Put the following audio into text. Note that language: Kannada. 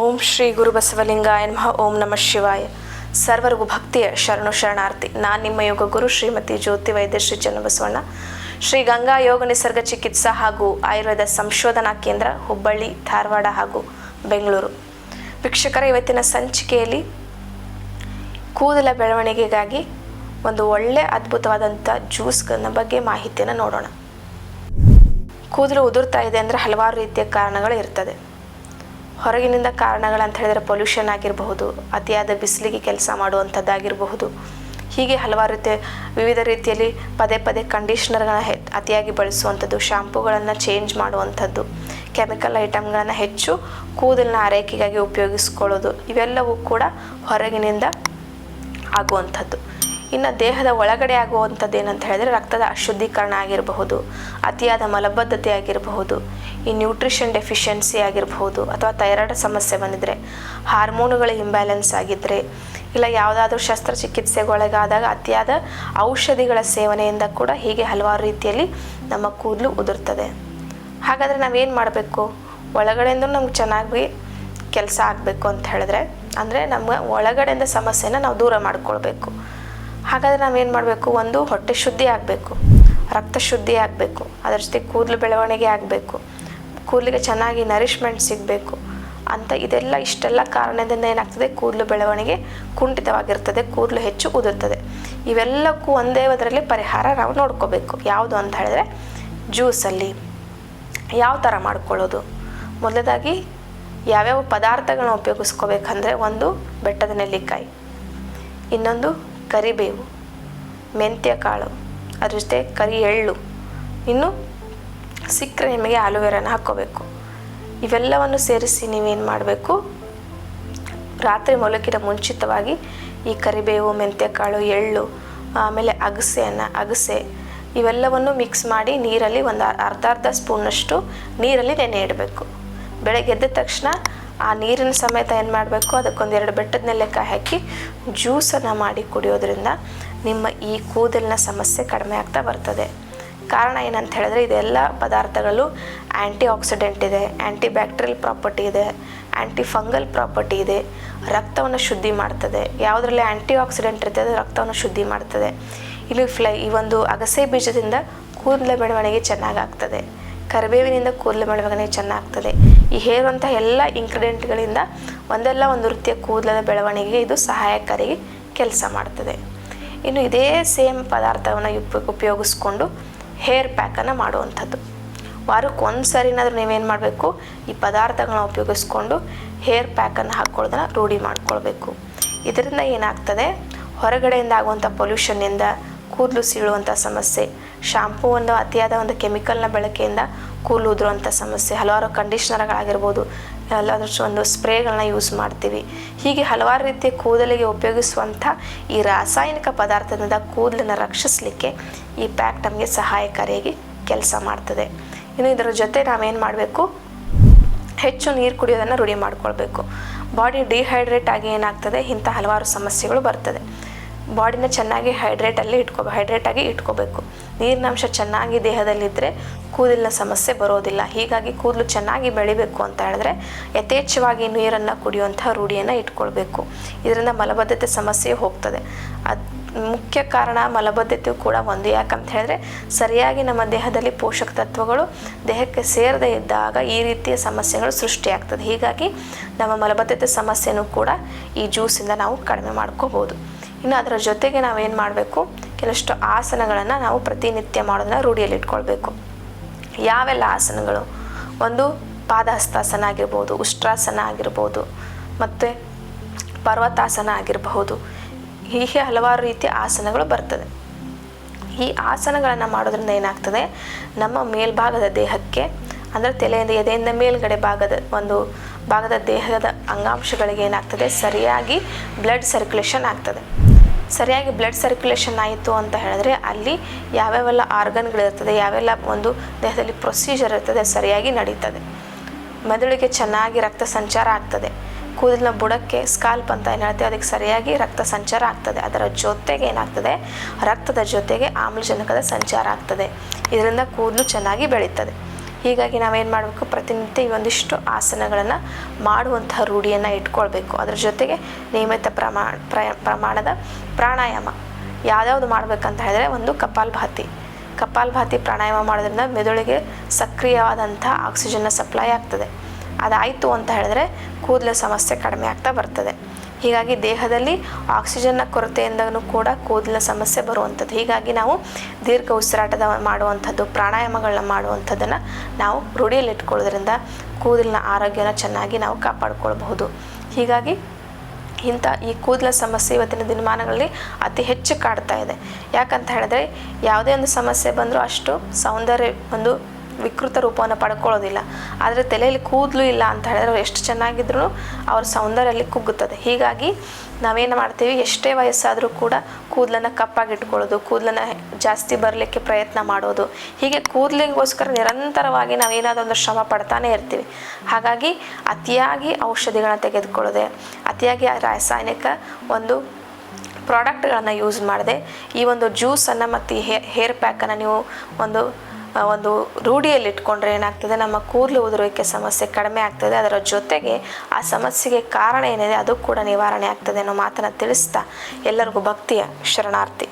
ಓಂ ಶ್ರೀ ಗುರು ಬಸವಲಿಂಗಾಯ ನಮಃ, ಓಂ ನಮಃ ಶಿವಾಯ. ಸರ್ವರಿಗೂ ಭಕ್ತಿಯ ಶರಣು ಶರಣಾರ್ಥಿ. ನಾನು ನಿಮ್ಮ ಯೋಗ ಗುರು ಶ್ರೀಮತಿ ಜ್ಯೋತಿ ವೈದ್ಯ ಶ್ರೀ ಚನ್ನಬಸವಣ್ಣ. ಶ್ರೀ ಗಂಗಾ ಯೋಗ ನಿಸರ್ಗ ಚಿಕಿತ್ಸಾ ಹಾಗೂ ಆಯುರ್ವೇದ ಸಂಶೋಧನಾ ಕೇಂದ್ರ, ಹುಬ್ಬಳ್ಳಿ, ಧಾರವಾಡ ಹಾಗೂ ಬೆಂಗಳೂರು. ವೀಕ್ಷಕರ, ಇವತ್ತಿನ ಸಂಚಿಕೆಯಲ್ಲಿ ಕೂದಲ ಬೆಳವಣಿಗೆಗಾಗಿ ಒಂದು ಒಳ್ಳೆ ಅದ್ಭುತವಾದಂಥ ಜ್ಯೂಸ್ಗಳ ಬಗ್ಗೆ ಮಾಹಿತಿಯನ್ನು ನೋಡೋಣ. ಕೂದಲು ಉದುರ್ತಾ ಇದೆ ಅಂದರೆ ಹಲವಾರು ರೀತಿಯ ಕಾರಣಗಳು ಇರ್ತದೆ. ಹೊರಗಿನಿಂದ ಕಾರಣಗಳಂತ ಹೇಳಿದರೆ ಪೊಲ್ಯೂಷನ್ ಆಗಿರಬಹುದು, ಅತಿಯಾದ ಬಿಸಿಲಿಗೆ ಕೆಲಸ ಮಾಡುವಂಥದ್ದಾಗಿರಬಹುದು. ಹೀಗೆ ಹಲವಾರು ರೀತಿಯ ವಿವಿಧ ರೀತಿಯಲ್ಲಿ ಪದೇ ಪದೇ ಕಂಡೀಷ್ನರ್ಗಳನ್ನ ಅತಿಯಾಗಿ ಬಳಸುವಂಥದ್ದು ಶ್ಯಾಂಪುಗಳನ್ನು ಚೇಂಜ್ ಮಾಡುವಂಥದ್ದು ಕೆಮಿಕಲ್ ಐಟಮ್ಗಳನ್ನು ಹೆಚ್ಚು ಕೂದಲಿನ ಆರೈಕೆಗಾಗಿ ಉಪಯೋಗಿಸ್ಕೊಳ್ಳೋದು, ಇವೆಲ್ಲವೂ ಕೂಡ ಹೊರಗಿನಿಂದ ಆಗುವಂಥದ್ದು. ಇನ್ನು ದೇಹದ ಒಳಗಡೆ ಆಗುವಂಥದ್ದು ಏನಂತ ಹೇಳಿದ್ರೆ ರಕ್ತದ ಅಶುದ್ಧೀಕರಣ ಆಗಿರಬಹುದು, ಅತಿಯಾದ ಮಲಬದ್ಧತೆ ಆಗಿರಬಹುದು ಈ ನ್ಯೂಟ್ರಿಷನ್ ಡೆಫಿಷಿಯನ್ಸಿ ಆಗಿರಬಹುದು ಅಥವಾ ಥೈರಾಯ್ಡ್ ಸಮಸ್ಯೆ ಬಂದಿದ್ರೆ ಹಾರ್ಮೋನುಗಳ ಇಂಬ್ಯಾಲೆನ್ಸ್ ಆಗಿದ್ದರೆ ಇಲ್ಲ ಯಾವುದಾದ್ರೂ ಶಸ್ತ್ರಚಿಕಿತ್ಸೆಗೊಳಗಾದಾಗ ಅತಿಯಾದ ಔಷಧಿಗಳ ಸೇವನೆಯಿಂದ ಕೂಡ ಹೀಗೆ ಹಲವಾರು ರೀತಿಯಲ್ಲಿ ನಮ್ಮ ಕೂದಲು ಉದುರ್ತದೆ. ಹಾಗಾದರೆ ನಾವೇನು ಮಾಡಬೇಕು? ಒಳಗಡೆಯಿಂದ ನಮ್ಗೆ ಚೆನ್ನಾಗಿ ಕೆಲಸ ಆಗಬೇಕು ಅಂತ ಹೇಳಿದ್ರೆ, ಅಂದರೆ ನಮ್ಮ ಒಳಗಡೆಯಿಂದ ಸಮಸ್ಯೆನ ನಾವು ದೂರ ಮಾಡ್ಕೊಳ್ಬೇಕು. ಹಾಗಾದರೆ ನಾವೇನು ಮಾಡಬೇಕು? ಒಂದು ಹೊಟ್ಟೆ ಶುದ್ಧಿ ಆಗಬೇಕು, ರಕ್ತ ಶುದ್ಧಿ ಆಗಬೇಕು, ಅದರ ಜೊತೆ ಕೂದಲು ಬೆಳವಣಿಗೆ ಆಗಬೇಕು. ಕೂದಲಿಗೆ ಚೆನ್ನಾಗಿ ನರಿಷ್ಮೆಂಟ್ ಸಿಗಬೇಕು ಅಂತ ಇದೆಲ್ಲ ಇಷ್ಟೆಲ್ಲ ಕಾರಣದಿಂದ ಏನಾಗ್ತದೆ? ಕೂದಲು ಬೆಳವಣಿಗೆ ಕುಂಠಿತವಾಗಿರ್ತದೆ, ಕೂದಲು ಹೆಚ್ಚು ಉದುರ್ತದೆ. ಇವೆಲ್ಲಕ್ಕೂ ಒಂದೇ ಅದರಲ್ಲಿ ಪರಿಹಾರ ನಾವು ನೋಡ್ಕೋಬೇಕು. ಯಾವುದು ಅಂತ ಹೇಳಿದ್ರೆ ಜ್ಯೂಸಲ್ಲಿ ಯಾವ ಥರ ಮಾಡ್ಕೊಳ್ಳೋದು? ಮೊದಲದಾಗಿ ಯಾವ್ಯಾವ ಪದಾರ್ಥಗಳನ್ನ ಉಪಯೋಗಿಸ್ಕೋಬೇಕಂದ್ರೆ ಒಂದು ಬೆಟ್ಟದ ನೆಲ್ಲಿಕಾಯಿ, ಇನ್ನೊಂದು ಕರಿಬೇವು ಮೆಂತ್ಯ ಕಾಳು ಅದ್ರ ಜೊತೆ ಕರಿ ಎಳ್ಳು ಇನ್ನು ಸಿಕ್ಕರೆ ನಿಮಗೆ ಆಲೋವೆರಾನ ಹಾಕ್ಕೋಬೇಕು. ಇವೆಲ್ಲವನ್ನು ಸೇರಿಸಿ ನೀವೇನು ಮಾಡಬೇಕು? ರಾತ್ರಿ ಮೊಲಕಿನ ಮುಂಚಿತವಾಗಿ ಈ ಕರಿಬೇವು ಮೆಂತ್ಯಕಾಳು ಎಳ್ಳು, ಆಮೇಲೆ ಅಗಸೆಯನ್ನು ಅಗಸೆ ಇವೆಲ್ಲವನ್ನು ಮಿಕ್ಸ್ ಮಾಡಿ ನೀರಲ್ಲಿ ಒಂದು ಅರ್ಧ ಅರ್ಧ ಸ್ಪೂನಷ್ಟು ನೀರಲ್ಲಿ ನೆನೆ ಇಡಬೇಕು. ಬೆಳಗ್ಗೆ ಎದ್ದ ತಕ್ಷಣ ಆ ನೀರಿನ ಸಮೇತ ಏನು ಮಾಡಬೇಕು? ಅದಕ್ಕೊಂದೆರಡು ಬೆಟ್ಟದ ನೆಲ್ಲೆಕಾಯಿ ಹಾಕಿ ಜ್ಯೂಸನ್ನು ಮಾಡಿ ಕುಡಿಯೋದ್ರಿಂದ ನಿಮ್ಮ ಈ ಕೂದಲಿನ ಸಮಸ್ಯೆ ಕಡಿಮೆ ಆಗ್ತಾ ಬರ್ತದೆ. ಕಾರಣ ಏನಂತ ಹೇಳಿದ್ರೆ ಇದೆಲ್ಲ ಪದಾರ್ಥಗಳು ಆ್ಯಂಟಿ ಆಕ್ಸಿಡೆಂಟ್ ಇದೆ ಆ್ಯಂಟಿ ಬ್ಯಾಕ್ಟೀರಿಯಲ್ ಪ್ರಾಪರ್ಟಿ ಇದೆ ಆ್ಯಂಟಿ ಫಂಗಲ್ ಪ್ರಾಪರ್ಟಿ ಇದೆ. ರಕ್ತವನ್ನು ಶುದ್ಧಿ ಮಾಡ್ತದೆ. ಯಾವುದರಲ್ಲಿ ಆ್ಯಂಟಿ ಆಕ್ಸಿಡೆಂಟ್ ಇರ್ತದೆ, ಅದು ರಕ್ತವನ್ನು ಶುದ್ಧಿ ಮಾಡ್ತದೆ. ಇಲ್ಲಿ ಫ್ಲೈ, ಈ ಒಂದು ಅಗಸೆ ಬೀಜದಿಂದ ಕೂದಲ ಬೆಳವಣಿಗೆ ಚೆನ್ನಾಗಾಗ್ತದೆ. ಕರಿಬೇವಿನಿಂದ ಕೂದಲು ಬೆಳವಣಿಗೆ ಚೆನ್ನಾಗ್ತದೆ. ಈ ಹೇರುವಂಥ ಎಲ್ಲ ಇಂಗ್ರೀಡಿಯೆಂಟ್ಗಳಿಂದ ಒಂದಲ್ಲ ಒಂದು ವೃತ್ತಿಯ ಕೂದಲದ ಬೆಳವಣಿಗೆಗೆ ಇದು ಸಹಾಯಕಾರಿ ಕೆಲಸ ಮಾಡ್ತದೆ. ಇನ್ನು ಇದೇ ಸೇಮ್ ಪದಾರ್ಥವನ್ನು ಉಪ, ಉಪಯೋಗಿಸ್ಕೊಂಡು ಹೇರ್ ಪ್ಯಾಕನ್ನು ಮಾಡುವಂಥದ್ದು. ವಾರಕ್ಕೆ ಒಂದು ಸರಿನಾದರೂ ನೀವೇನು ಮಾಡಬೇಕು, ಈ ಪದಾರ್ಥಗಳನ್ನ ಉಪಯೋಗಿಸ್ಕೊಂಡು ಹೇರ್ ಪ್ಯಾಕನ್ನು ಹಾಕ್ಕೊಳ್ಳೋದನ್ನ ರೂಢಿ ಮಾಡ್ಕೊಳ್ಬೇಕು. ಇದರಿಂದ ಏನಾಗ್ತದೆ, ಹೊರಗಡೆಯಿಂದ ಆಗುವಂಥ ಪೊಲ್ಯೂಷನ್ನಿಂದ ಕೂದಲು ಸೀಳುವಂಥ ಸಮಸ್ಯೆ ಶಾಂಪೂ ಒಂದು ಅತಿಯಾದ ಒಂದು ಕೆಮಿಕಲ್ನ ಬಳಕೆಯಿಂದ ಕೂದಲು ಉದುರುವಂಥ ಸಮಸ್ಯೆ, ಹಲವಾರು ಕಂಡೀಷ್ನರ್ಗಳಾಗಿರ್ಬೋದು ಎಲ್ಲಾದ್ರೂ ಒಂದು ಸ್ಪ್ರೇಗಳನ್ನ ಯೂಸ್ ಮಾಡ್ತೀವಿ. ಹೀಗೆ ಹಲವಾರು ರೀತಿಯ ಕೂದಲಿಗೆ ಉಪಯೋಗಿಸುವಂಥ ಈ ರಾಸಾಯನಿಕ ಪದಾರ್ಥದಿಂದ ಕೂದಲನ್ನು ರಕ್ಷಿಸಲಿಕ್ಕೆ ಈ ಪ್ಯಾಕ್ ನಮಗೆ ಸಹಾಯಕಾರಿಯಾಗಿ ಕೆಲಸ ಮಾಡ್ತದೆ. ಇನ್ನು ಇದರ ಜೊತೆ ನಾವೇನು ಮಾಡಬೇಕು? ಹೆಚ್ಚು ನೀರು ಕುಡಿಯೋದನ್ನು ರೂಢಿ ಮಾಡ್ಕೊಳ್ಬೇಕು. ಬಾಡಿ ಡಿಹೈಡ್ರೇಟ್ ಆಗಿ ಏನಾಗ್ತದೆ? ಇಂಥ ಹಲವಾರು ಸಮಸ್ಯೆಗಳು ಬರ್ತದೆ. ಬಾಡಿನ ಚೆನ್ನಾಗಿ ಹೈಡ್ರೇಟಲ್ಲಿ ಇಟ್ಕೋ ಹೈಡ್ರೇಟಾಗಿ ಇಟ್ಕೋಬೇಕು. ನೀರಿನ ಅಂಶ ಚೆನ್ನಾಗಿ ದೇಹದಲ್ಲಿದ್ದರೆ ಕೂದಲಿನ ಸಮಸ್ಯೆ ಬರೋದಿಲ್ಲ. ಹೀಗಾಗಿ ಕೂದಲು ಚೆನ್ನಾಗಿ ಬೆಳಿಬೇಕು ಅಂತ ಹೇಳಿದ್ರೆ ಯಥೇಚ್ಛವಾಗಿ ನೀರನ್ನು ಕುಡಿಯುವಂಥ ರೂಢಿಯನ್ನು ಇಟ್ಕೊಳ್ಬೇಕು. ಇದರಿಂದ ಮಲಬದ್ಧತೆ ಸಮಸ್ಯೆ ಹೋಗ್ತದೆ. ಅದು ಮುಖ್ಯ ಕಾರಣ ಮಲಬದ್ಧತೆಯು ಕೂಡ ಒಂದು. ಯಾಕಂತ ಹೇಳಿದ್ರೆ ಸರಿಯಾಗಿ ನಮ್ಮ ದೇಹದಲ್ಲಿ ಪೋಷಕ ತತ್ವಗಳು ದೇಹಕ್ಕೆ ಸೇರದೇ ಇದ್ದಾಗ ಈ ರೀತಿಯ ಸಮಸ್ಯೆಗಳು ಸೃಷ್ಟಿಯಾಗ್ತದೆ. ಹೀಗಾಗಿ ನಮ್ಮ ಮಲಬದ್ಧತೆ ಸಮಸ್ಯೆನೂ ಕೂಡ ಈ ಜ್ಯೂಸಿಂದ ನಾವು ಕಡಿಮೆ ಮಾಡ್ಕೋಬೋದು. ಇನ್ನು ಅದರ ಜೊತೆಗೆ ನಾವೇನು ಮಾಡಬೇಕು? ಕೆಲವಷ್ಟು ಆಸನಗಳನ್ನು ನಾವು ಪ್ರತಿನಿತ್ಯ ಮಾಡೋದನ್ನ ರೂಢಿಯಲ್ಲಿ ಇಟ್ಕೊಳ್ಬೇಕು. ಯಾವೆಲ್ಲ ಆಸನಗಳು? ಒಂದು ಪಾದಹಸ್ತಾಸನ ಆಗಿರ್ಬೋದು, ಉಷ್ಟ್ರಾಸನ ಆಗಿರ್ಬೋದು, ಮತ್ತು ಪರ್ವತಾಸನ ಆಗಿರಬಹುದು. ಹೀಗೆ ಹಲವಾರು ರೀತಿಯ ಆಸನಗಳು ಬರ್ತದೆ. ಈ ಆಸನಗಳನ್ನು ಮಾಡೋದ್ರಿಂದ ಏನಾಗ್ತದೆ? ನಮ್ಮ ಮೇಲ್ಭಾಗದ ದೇಹಕ್ಕೆ, ಅಂದರೆ ತಲೆಯಿಂದ ಎದೆಯಿಂದ ಮೇಲ್ಗಡೆ ಭಾಗದ ಒಂದು ಭಾಗದ ದೇಹದ ಅಂಗಾಂಶಗಳಿಗೆ ಏನಾಗ್ತದೆ? ಸರಿಯಾಗಿ ಬ್ಲಡ್ ಸರ್ಕ್ಯುಲೇಷನ್ ಆಗ್ತದೆ. ಸರಿಯಾಗಿ ಬ್ಲಡ್ ಸರ್ಕ್ಯುಲೇಷನ್ ಆಯಿತು ಅಂತ ಹೇಳಿದ್ರೆ ಅಲ್ಲಿ ಯಾವ್ಯಾವೆಲ್ಲ ಆರ್ಗನ್ಗಳಿರ್ತದೆ ಯಾವೆಲ್ಲ ಒಂದು ದೇಹದಲ್ಲಿ ಪ್ರೊಸೀಜರ್ ಇರ್ತದೆ ಸರಿಯಾಗಿ ನಡೀತದೆ. ಮೆದುಳಿಗೆ ಚೆನ್ನಾಗಿ ರಕ್ತ ಸಂಚಾರ ಆಗ್ತದೆ. ಕೂದಲಿನ ಬುಡಕ್ಕೆ ಸ್ಕಾಲ್ಪ್ ಅಂತ ಏನು ಹೇಳ್ತೀವಿ ಅದಕ್ಕೆ ಸರಿಯಾಗಿ ರಕ್ತ ಸಂಚಾರ ಆಗ್ತದೆ. ಅದರ ಜೊತೆಗೆ ಏನಾಗ್ತದೆ? ರಕ್ತದ ಜೊತೆಗೆ ಆಮ್ಲಜನಕದ ಸಂಚಾರ ಆಗ್ತದೆ. ಇದರಿಂದ ಕೂದಲು ಚೆನ್ನಾಗಿ ಬೆಳೀತದೆ. ಹೀಗಾಗಿ ನಾವೇನು ಮಾಡಬೇಕು? ಪ್ರತಿನಿತ್ಯ ಈ ಒಂದಿಷ್ಟು ಆಸನಗಳನ್ನು ಮಾಡುವಂತಹ ರೂಢಿಯನ್ನು ಇಟ್ಕೊಳ್ಬೇಕು. ಅದರ ಜೊತೆಗೆ ನಿಯಮಿತ ಪ್ರಮಾಣ ಪ್ರ ಪ್ರಮಾಣದ ಪ್ರಾಣಾಯಾಮ. ಯಾವ್ದಾವ್ದು ಮಾಡಬೇಕಂತ ಹೇಳಿದ್ರೆ ಒಂದು ಕಪಾಲಭಾತಿ ಕಪಾಲಭಾತಿ ಪ್ರಾಣಾಯಾಮ ಮಾಡೋದ್ರಿಂದ ಮೆದುಳಿಗೆ ಸಕ್ರಿಯವಾದಂಥ ಆಕ್ಸಿಜನ್ನ ಸಪ್ಲೈ ಆಗ್ತದೆ. ಅದಾಯಿತು ಅಂತ ಹೇಳಿದ್ರೆ ಕೂದಲ ಸಮಸ್ಯೆ ಕಡಿಮೆ ಆಗ್ತಾ ಬರ್ತದೆ. ಹೀಗಾಗಿ ದೇಹದಲ್ಲಿ ಆಕ್ಸಿಜನ್ನ ಕೊರತೆಯಿಂದನೂ ಕೂಡ ಕೂದಲಿನ ಸಮಸ್ಯೆ ಬರುವಂಥದ್ದು. ಹೀಗಾಗಿ ನಾವು ದೀರ್ಘ ಉಸಿರಾಟದ ಮಾಡುವಂಥದ್ದು, ಪ್ರಾಣಾಯಾಮಗಳನ್ನ ಮಾಡುವಂಥದ್ದನ್ನು ನಾವು ರೂಢಿಯಲ್ಲಿ ಇಟ್ಕೊಳ್ಳೋದ್ರಿಂದ ಕೂದಲಿನ ಆರೋಗ್ಯನ ಚೆನ್ನಾಗಿ ನಾವು ಕಾಪಾಡ್ಕೊಳ್ಬಹುದು. ಹೀಗಾಗಿ ಇಂಥ ಈ ಕೂದಲ ಸಮಸ್ಯೆ ಇವತ್ತಿನ ದಿನಮಾನಗಳಲ್ಲಿ ಅತಿ ಹೆಚ್ಚು ಕಾಡ್ತಾ ಇದೆ. ಯಾಕಂತ ಹೇಳಿದ್ರೆ ಯಾವುದೇ ಒಂದು ಸಮಸ್ಯೆ ಬಂದರೂ ಅಷ್ಟು ಸೌಂದರ್ಯ ಒಂದು ವಿಕೃತ ರೂಪವನ್ನು ಪಡ್ಕೊಳ್ಳೋದಿಲ್ಲ. ಆದರೆ ತಲೆಯಲ್ಲಿ ಕೂದಲು ಇಲ್ಲ ಅಂತ ಹೇಳಿದ್ರೆ, ಎಷ್ಟು ಚೆನ್ನಾಗಿದ್ರು ಅವ್ರ ಸೌಂದರ್ಯಲ್ಲಿ ಕುಗ್ಗುತ್ತದೆ. ಹೀಗಾಗಿ ನಾವೇನು ಮಾಡ್ತೀವಿ, ಎಷ್ಟೇ ವಯಸ್ಸಾದರೂ ಕೂಡ ಕೂದಲನ್ನು ಕಪ್ಪಾಗಿಟ್ಕೊಳ್ಳೋದು ಕೂದಲನ್ನು ಜಾಸ್ತಿ ಬರಲಿಕ್ಕೆ ಪ್ರಯತ್ನ ಮಾಡೋದು. ಹೀಗೆ ಕೂದಲಿಗೋಸ್ಕರ ನಿರಂತರವಾಗಿ ನಾವೇನಾದರೂ ಒಂದು ಶ್ರಮ ಪಡ್ತಾನೆ ಇರ್ತೀವಿ. ಹಾಗಾಗಿ ಅತಿಯಾಗಿ ಔಷಧಿಗಳನ್ನ ತೆಗೆದುಕೊಳ್ಳೋದೆ, ಅತಿಯಾಗಿ ರಾಸಾಯನಿಕ ಒಂದು ಪ್ರಾಡಕ್ಟ್ಗಳನ್ನು ಯೂಸ್ ಮಾಡದೆ, ಈ ಒಂದು ಜ್ಯೂಸನ್ನು ಮತ್ತು ಈ ಹೇರ್ ಪ್ಯಾಕನ್ನು ನೀವು ಒಂದು ಒಂದು ರೂಢಿಯಲ್ಲಿ ಇಟ್ಕೊಂಡ್ರೆ ಏನಾಗ್ತದೆ? ನಮ್ಮ ಕೂದಲು ಉದುರುವಿಕೆ ಸಮಸ್ಯೆ ಕಡಿಮೆ ಆಗ್ತದೆ. ಅದರ ಜೊತೆಗೆ ಆ ಸಮಸ್ಯೆಗೆ ಕಾರಣ ಏನಿದೆ? ಅದು ಕೂಡ ನಿವಾರಣೆ ಆಗ್ತದೆ ಅನ್ನೋ ಮಾತನ್ನು ತಿಳಿಸ್ತಾ ಎಲ್ಲರಿಗೂ ಭಕ್ತಿಯ ಶರಣಾರ್ಥಿ.